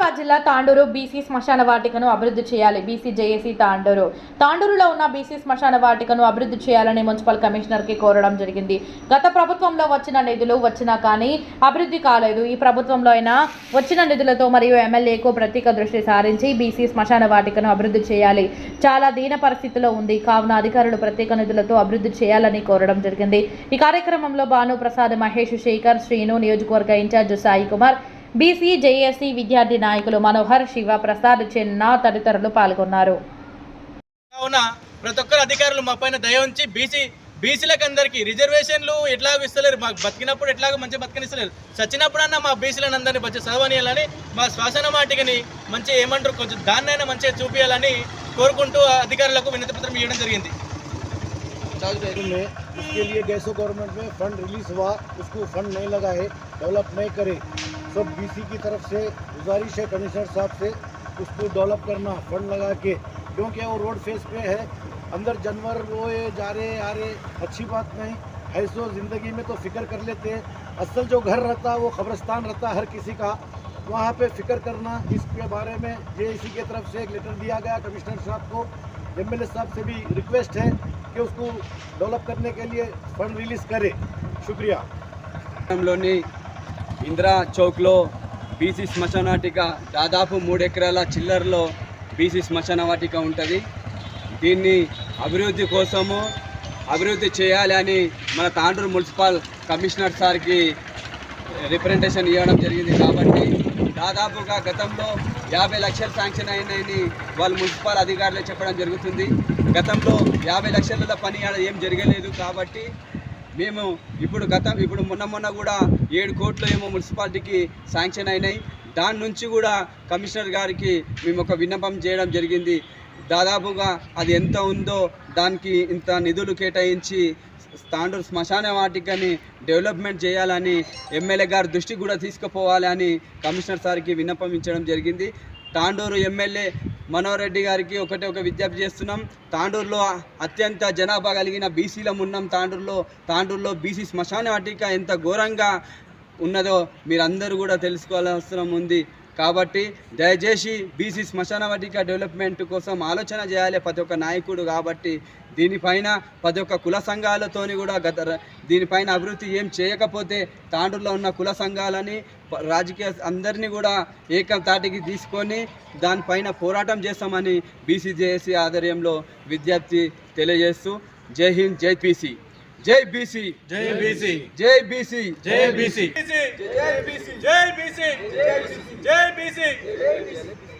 నిజామాబాద్ జిల్లా తాండూరు బీసీ శ్మశాన వాటికను అభివృద్ధి చేయాలి. BC JAC Tandur. తాండూరులో ఉన్న బీసీ శ్మశాన వాటికను అభివృద్ధి చేయాలని మున్సిపల్ కమిషనర్కి కోరడం జరిగింది. గత ప్రభుత్వంలో వచ్చిన నిధులు వచ్చినా కానీ అభివృద్ధి కాలేదు. ఈ ప్రభుత్వంలో అయినా వచ్చిన నిధులతో మరియు ఎమ్మెల్యేకు ప్రత్యేక దృష్టి సారించి బీసీ శ్మశాన వాటికను అభివృద్ధి చేయాలి. చాలా దీన పరిస్థితిలో ఉంది. కావున అధికారులు ప్రత్యేక నిధులతో అభివృద్ధి చేయాలని కోరడం జరిగింది. ఈ కార్యక్రమంలో భాను ప్రసాద్ మహేష్ శేఖర్ శ్రీను నియోజకవర్గ incharge Sai Kumar BC JAC విద్యార్థి నాయకులు మనోహర్ శివ ప్రసాద్ చెన్న తదితరులు పాల్గొన్నారు కావున ప్రతి ఒక్కరు అధికారులు మా పైన దయ ఉంచి బీసీ బీసీలకు అందరికీ రిజర్వేషన్లు ఎట్లాగో ఇస్తలేరు మాకు బతికినప్పుడు ఎట్లాగో మంచిగా బతికనిస్తలేరు చచ్చినప్పుడన్నా మా బీసీలను అందరినీ మంచిగా చదవనియాలని మా శ్వాసన మాటికని మంచిగా ఏమంటారు కొంచెం దాన్నైనా మంచిగా చూపించాలని కోరుకుంటూ అధికారులకు వినతి పత్రం ఇవ్వడం జరిగింది में उसके लिए गैसो गवर्नमेंट में फंड रिलीज हुआ उसको फंड नहीं लगाए डेवलप नहीं करे सब बीसी की तरफ़ से गुजारिश है कमिश्नर साहब से उसको डेवलप करना फंड लगा के। क्योंकि वो रोड फेस पे है, अंदर जानवर ये जा रहे, आ रहे, अच्छी बात नहीं। है सो ज़िंदगी में तो फ़िक्र कर लेते हैं। असल जो घर रहता है वो खबरस्तान रहता हर किसी का, वहाँ पे फ़िक्र करना, इसके बारे में जे की तरफ़ से एक लेटर दिया गया कमिश्नर साहब को। एमएलए साहब से भी रिक्वेस्ट है कि उसको डेवलप करने के लिए फंड रिलीज़ करे। शुक्रिया। లోని ఇందిరా చౌక్లో బీసీ శ్మశాన వాటిక దాదాపు మూడు ఎకరాల చిల్లరలో బీసీ శ్మశాన వాటిక ఉంటుంది. దీన్ని అభివృద్ధి కోసము అభివృద్ధి చేయాలి అని మన తాండూరు మున్సిపల్ కమిషనర్ సార్కి రిప్రజెంటేషన్ ఇవ్వడం జరిగింది కాబట్టి దాదాపుగా గతంలో యాభై లక్షలు శాంక్షన్ అయినాయని వాళ్ళు మున్సిపల్ అధికారులు చెప్పడం జరుగుతుంది. గతంలో యాభై లక్షల పని ఏం జరగలేదు కాబట్టి మేము ఇప్పుడు గతం ఇప్పుడు మొన్న మొన్న కూడా ఏడు కోట్లు ఏమో మున్సిపాలిటీకి శాంక్షన్ అయినాయి. దాని నుంచి కూడా కమిషనర్ గారికి మేము ఒక విన్నపం చేయడం జరిగింది. దాదాపుగా అది ఎంత ఉందో దానికి ఇంత నిధులు కేటాయించి తాండూరు శ్మశాన వాటికని డెవలప్మెంట్ చేయాలని ఎమ్మెల్యే గారి దృష్టికి కూడా తీసుకుపోవాలి అని కమిషనర్ సార్కి విన్నపం ఇచ్చడం జరిగింది. తాండూరు ఎమ్మెల్యే మనోరెడ్డి గారికి ఒకటే ఒక విజ్ఞప్తి చేస్తున్నాం. తాండూరులో అత్యంత జనాభా కలిగిన బీసీలం ఉన్నాం. తాండూరులో తాండూరులో బీసీ శ్మశాన వాటిక ఎంత ఘోరంగా ఉన్నదో మీరందరూ కూడా తెలుసుకోవాల్సిన అవసరం ఉంది. కాబట్టి దయచేసి బీసీ శ్మశాన వాటిక డెవలప్మెంట్ కోసం ఆలోచన చేయాలి ప్రతి ఒక్క నాయకుడు కాబట్టి దీనిపైన ప్రతి ఒక్క కుల సంఘాలతోని కూడా గత దీనిపైన అభివృద్ధి ఏం చేయకపోతే తాండ్రులో ఉన్న కుల సంఘాలని రాజకీయ అందరినీ కూడా ఏకతాటికి తీసుకొని దానిపైన పోరాటం చేస్తామని బీసీజేఏసీ ఆధ్వర్యంలో విద్యార్థి తెలియజేస్తూ జై హింద్ జై పీసీ. జై బీసీ. జై బీసీ. జై బీసీ. జై బీసీ. జై బీసీ. జై బీసీ. జై బీసీ.